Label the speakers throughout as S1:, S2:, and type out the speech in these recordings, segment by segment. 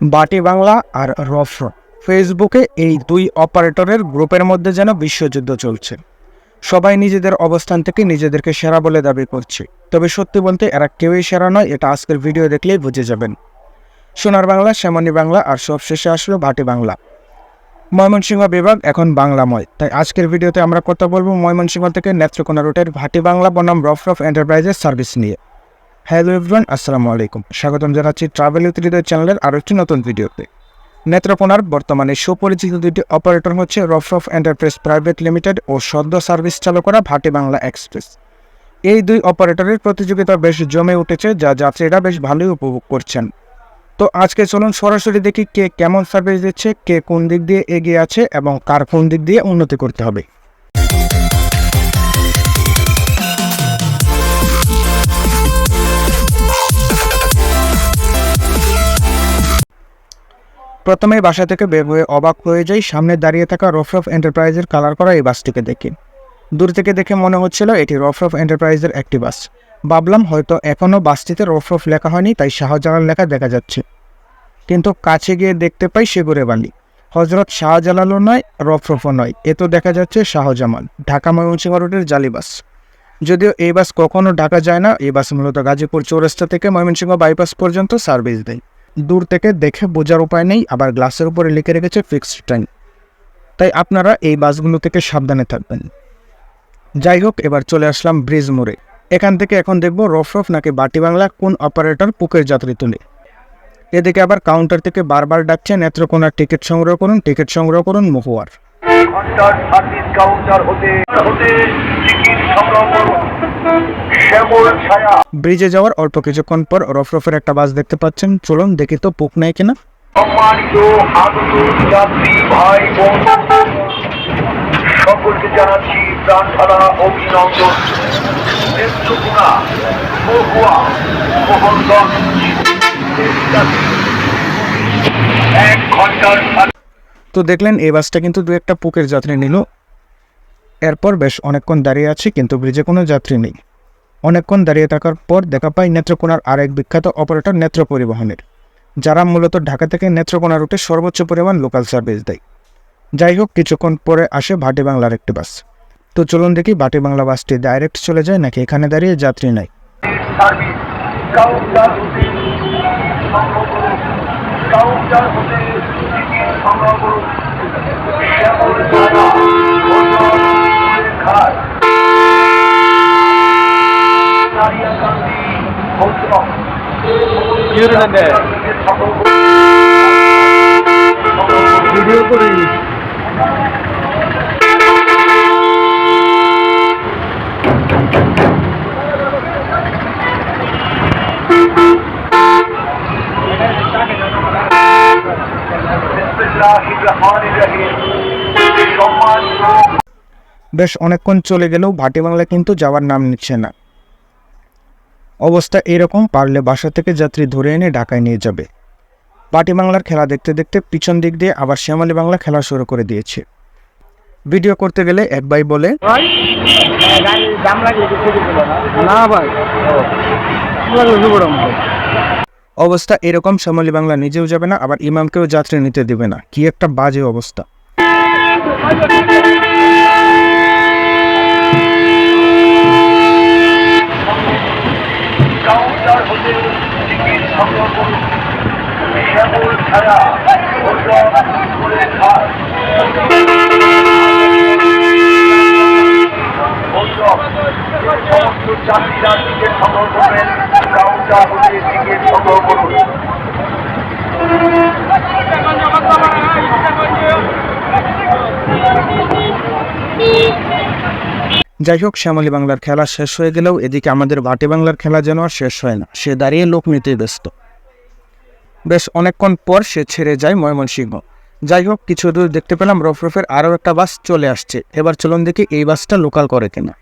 S1: বাটি বাংলা আর রফ। ফেসবুকে এই দুই অপারেটরের গ্রুপের মধ্যে যেন বিশ্বযুদ্ধ চলছে। সবাই নিজেদের অবস্থান থেকে নিজেদেরকে সেরা বলে দাবি করছে। তবে সত্যি বলতে এরা কেউই সেরা নয়, এটা আজকের ভিডিও দেখলেই বুঝে যাবেন। সোনার বাংলা শ্যামনী বাংলা আর সবশেষে আসলো ভাটি বাংলা। ময়মনসিংহ বিভাগ এখন বাংলাময়। তাই আজকের ভিডিওতে আমরা কথা বলব ময়মনসিংহ থেকে নেত্রকোনা রুটের ভাটি বাংলা বনাম রফ রফ এন্টারপ্রাইজের সার্ভিস নিয়ে। হ্যালো এভরিওয়ান, আসসালামু আলাইকুম। স্বাগতম জানাচ্ছি ট্রাভেল উত্তরিদের চ্যানেলের আরও একটি নতুন ভিডিওতে। নেত্রকোনার বর্তমানে সুপরিচিত দুটি অপারেটর হচ্ছে রফ রফ এন্টারপ্রাইজ প্রাইভেট লিমিটেড ও সদ্য সার্ভিস চালু করা ভাটি বাংলা এক্সপ্রেস এই দুই অপারেটরের প্রতিযোগিতা বেশ জমে উঠেছে, যা যাত্রীরা বেশ ভালোই উপভোগ করছেন। তো আজকে চলুন সরাসরি দেখি কে কেমন সার্ভিস দিচ্ছে, কে কোন দিক দিয়ে এগিয়ে আছে এবং কার কোন দিক দিয়ে উন্নতি করতে হবে। প্রথমেই বাসা থেকে বের হয়ে অবাক হয়ে যাই, সামনে দাঁড়িয়ে থাকা রফরফ এন্টারপ্রাইজের কালার করা এই বাসটিকে দেখে। দূর থেকে দেখে মনে হচ্ছিল এটি রফরফ এন্টারপ্রাইজের একটি বাস। ভাবলাম হয়তো এখনও বাসটিতে রফরফ লেখা হয়নি, তাই শাহজালাল লেখা দেখা যাচ্ছে। কিন্তু কাছে গিয়ে দেখতে পাই সেগুরে বালি। হজরত শাহজালালও নয়, রফরফও নয়। এ তো দেখা যাচ্ছে শাহজামাল, ঢাকা ময়মনসিংহ রোডের জালি বাস। যদিও এই বাস কখনও ঢাকা যায় না, এই বাস মূলত গাজীপুর চৌরাস্তা থেকে ময়মনসিংহ বাইপাস পর্যন্ত সার্ভিস দেয়। দূর থেকে দেখে বোঝার উপায় নেই, আবার গ্লাসের উপরে লিখে রেখেছে ফিক্সড টাইম তাই আপনারা এই বাসগুলো থেকে সাবধানে থাকবেন। যাই হোক, এবার চলে আসলাম ব্রিজ মোড়ে। এখান থেকে এখন দেখব রফ রফ নাকি বাটি বাংলা কোন অপারেটর পুকের যাত্রী তুলে। এদিকে আবার কাউন্টার থেকে বারবার ডাকছে নেত্রকোনার টিকিট সংগ্রহ করুন, টিকিট সংগ্রহ করুন মহুয়ার।
S2: কাউন্টার হতে হতে টিকিট সংগ্রহ করুন।
S1: ব্রিজে যাওয়ার অল্প কিছুক্ষণ পর রফরফের একটা বাস দেখতে পাচ্ছেন। চলুন দেখি তো পুক নেয় কিনা।
S2: সম্মানিত আগত যাত্রী ভাই বোন সকলকে জানাচ্ছি প্রাণ অভিনন্দন। নেত্রকোনা মহুয়া এক ঘণ্টার
S1: তো দেখলেন এই বাসটা কিন্তু দু একটা পুকের যাত্রী নিল। এরপর বেশ অনেকক্ষণ দাঁড়িয়ে আছি কিন্তু ব্রিজে কোনো যাত্রী নেই। অনেকক্ষণ দাঁড়িয়ে থাকার পর দেখা পাই নেত্রকোনার আরেক বিখ্যাত অপারেটর নেত্র পরিবহনের, যারা মূলত ঢাকা থেকে নেত্রকোনা রুটে সর্বোচ্চ পরিমাণ লোকাল সার্ভিস দেয়। যাই হোক, কিছুক্ষণ পরে আসে ভাটি বাংলার একটি বাস। তো চলুন দেখি ভাটি বাংলা বাসটি ডাইরেক্ট চলে যায় নাকি এখানে দাঁড়িয়ে যাত্রী নাই
S2: সংগ্রহ করুন কাউন্টার হতে টিকিট সংগ্রহ করুন শ্যামল ছায়া হোটেল ঘাট নারিয়াকান্দি হোটেল
S1: ভিডিও করে বেশ অনেকক্ষণ চলে গেলেও ভাটি বাংলা কিন্তু যাওয়ার নাম নিচ্ছে না। অবস্থা এরকম পারলে বাসা থেকে যাত্রী ধরে এনে ঢাকায় নিয়ে যাবে। পাটি বাংলার খেলা দেখতে দেখতে পিছন দিক দিয়ে আবার শ্যামালি বাংলা খেলা শুরু করে দিয়েছে। ভিডিও করতে গেলে এক ভাই বলে
S3: না ভাই।
S1: অবস্থা এরকম শ্যামালি বাংলা নিজেও যাবে না আবার ইমামকেও যাত্রী নিতে দেবে না। কি একটা বাজে অবস্থা
S2: কাউন্টার হতে টিকিট সংগ্রহ করুন শ্যামল ছায়া হোটেল ঘুরে ঘাট
S1: যাই হোক, শ্যামলী বাংলার খেলা শেষ হয়ে গেলেও এদিকে আমাদের ভাটি বাংলার খেলা যেন আর শেষ হয় না। সে দাঁড়িয়ে লোক নিতে ব্যস্ত। বেশ, অনেকক্ষণ পর সে ছেড়ে যায় ময়মনসিংহ। যাই হোক, কিছু দূর দেখতে পেলাম, রফরফের আরও একটা বাস চলে আসছে। এবার চলুন দেখি এই বাসটা লোকাল করে কিনা।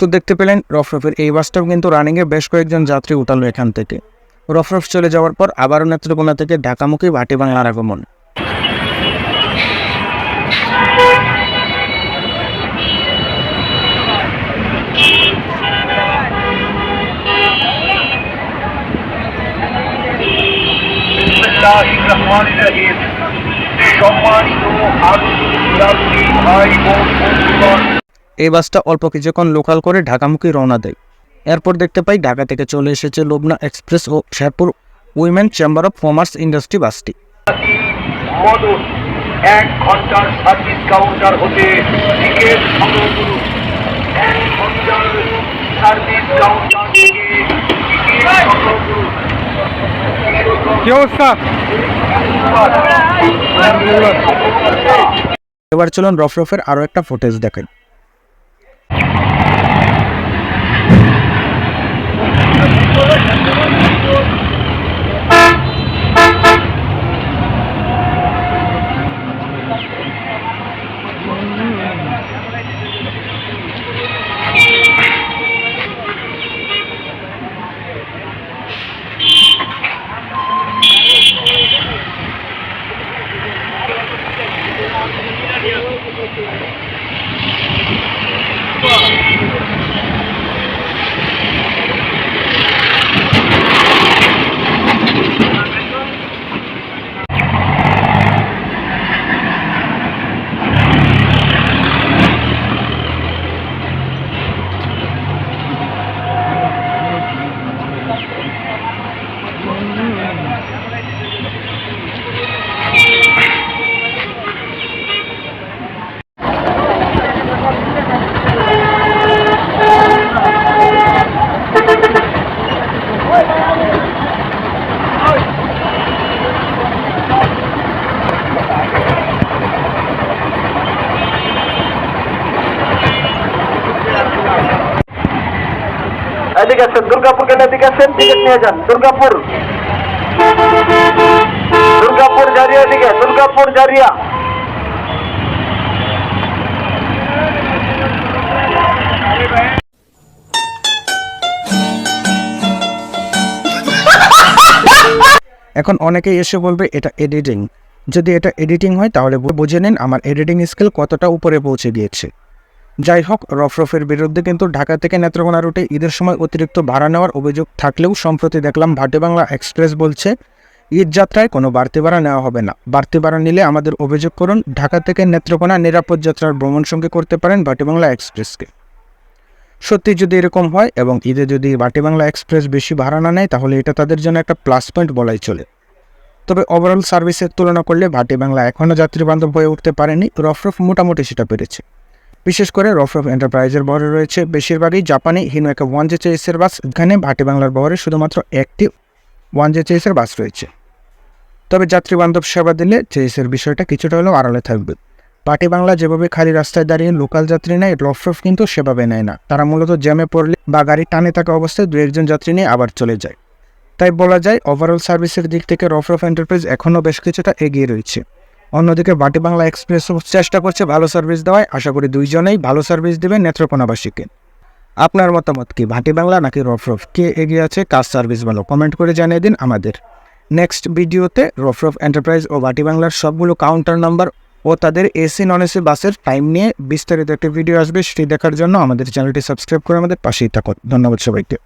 S1: তো দেখতে পেলেন রফরফের এই বাসটাও কিন্তু রানিংয়ে বেশ কয়েকজন যাত্রী উঠালো এখান থেকে। রফরফ চলে যাওয়ার পর আবারও নেত্রকোনা থেকে ঢাকামুখী ভাটি বাংলার আগমন। এই বাসটা অল্প কিছুক্ষণ লোকাল করে ঢাকামুখী রওনা দেয়। এরপর দেখতে পাই ঢাকা থেকে চলে এসেছে Lobona express O Sherpur women chamber of commerce industry বাসটি।
S2: মদন এক ঘণ্টার সার্ভিস কাউন্টার হতে টিকিট সংগ্রহ করুন। এক ঘণ্টার সার্ভিস কাউন্টার থেকে টিকিট সংগ্রহ করুন।
S3: কি অবস্থা?
S1: এবার চলুন রফরফের আরও একটা ফুটেজ দেখেন।
S2: Wah. এদিকে দুর্গাপুর কেন এদিকে টিকিট নিয়ে যান, দুর্গাপুর। দুর্গাপুর জারিয়া এদিকে, দুর্গাপুর জারিয়া।
S1: এখন অনেকেই এসে বলবে, এটা এডিটিং যদি এটা এডিটিং হয়, তাহলে বুঝে নিন আমার এডিটিং স্কিল কতটা উপরে পৌঁছে গিয়েছে। যাই হোক রফরফের বিরুদ্ধে কিন্তু ঢাকা থেকে নেত্রকোনা রুটে ঈদের সময় অতিরিক্ত ভাড়া নেওয়ার অভিযোগ থাকলেও সম্প্রতি দেখলাম ভাটি বাংলা এক্সপ্রেস বলছে, ঈদ যাত্রায় কোনো বাড়তি ভাড়া নেওয়া হবে না। বাড়তি ভাড়া নিলে আমাদের অভিযোগ করুন, ঢাকা থেকে নেত্রকোনা নিরাপদ যাত্রার ভ্রমণ সঙ্গে করতে পারেন ভাটি বাংলা এক্সপ্রেসকে। সত্যি যদি এরকম হয় এবং ঈদে যদি বাটি বাংলা এক্সপ্রেস বেশি ভাড়া না নেয়, তাহলে এটা তাদের জন্য একটা প্লাস পয়েন্ট বলাই চলে। তবে ওভারঅল সার্ভিসের তুলনা করলে ভাটি বাংলা এখনও যাত্রী বান্ধব হয়ে উঠতে পারেনি, রফরফ মোটামুটি সেটা পেরেছে। বিশেষ করে রফ রফরফ এন্টারপ্রাইজের বহরে রয়েছে। বেশিরভাগই জাপানি হিনোয়েকা ওয়ান জে চেইসের বাস। এখানে ভাটি বাংলার বহরে শুধুমাত্র একটি ওয়ান জে চেইসের বাস রয়েছে। তবে যাত্রী বান্ধব সেবা দিলে চেইসের বিষয়টা কিছুটা হলেও আড়ালে থাকবে। পাটি বাংলা যেভাবে খালি রাস্তায় দাঁড়িয়ে লোকাল যাত্রী নেয় রফরফ কিন্তু সেভাবে নেয় না। তারা মূলত জ্যামে পড়লে বা গাড়ি টানে থাকা অবস্থায় দু একজন যাত্রী নিয়ে আবার চলে যায়। তাই বলা যায় ওভারঅল সার্ভিসের দিক থেকে রফরফ এন্টারপ্রাইজ এখনও বেশ কিছুটা এগিয়ে রয়েছে। অন্যদিকে বাটি বাংলা এক্সপ্রেসও চেষ্টা করছে ভালো সার্ভিস দেওয়ায়। আশা করি দুইজনেই ভালো সার্ভিস দেবে নেত্রকোনাবাসীকে। আপনার মতামত কি? ভাটি বাংলা নাকি রফরফ? কে এগিয়ে আছে? কাজ সার্ভিস ভালো? কমেন্ট করে জানিয়ে দিন আমাদের। নেক্সট ভিডিওতে রফরফ এন্টারপ্রাইজ ও বাটি বাংলার সবগুলো কাউন্টার নাম্বার ও তাদের এসি নন এসি বাসের টাইম নিয়ে বিস্তারিত একটি ভিডিও আসবে, সেটি দেখার জন্য আমাদের চ্যানেলটি সাবস্ক্রাইব করে আমাদের পাশেই থাকুন। ধন্যবাদ সবাইকে।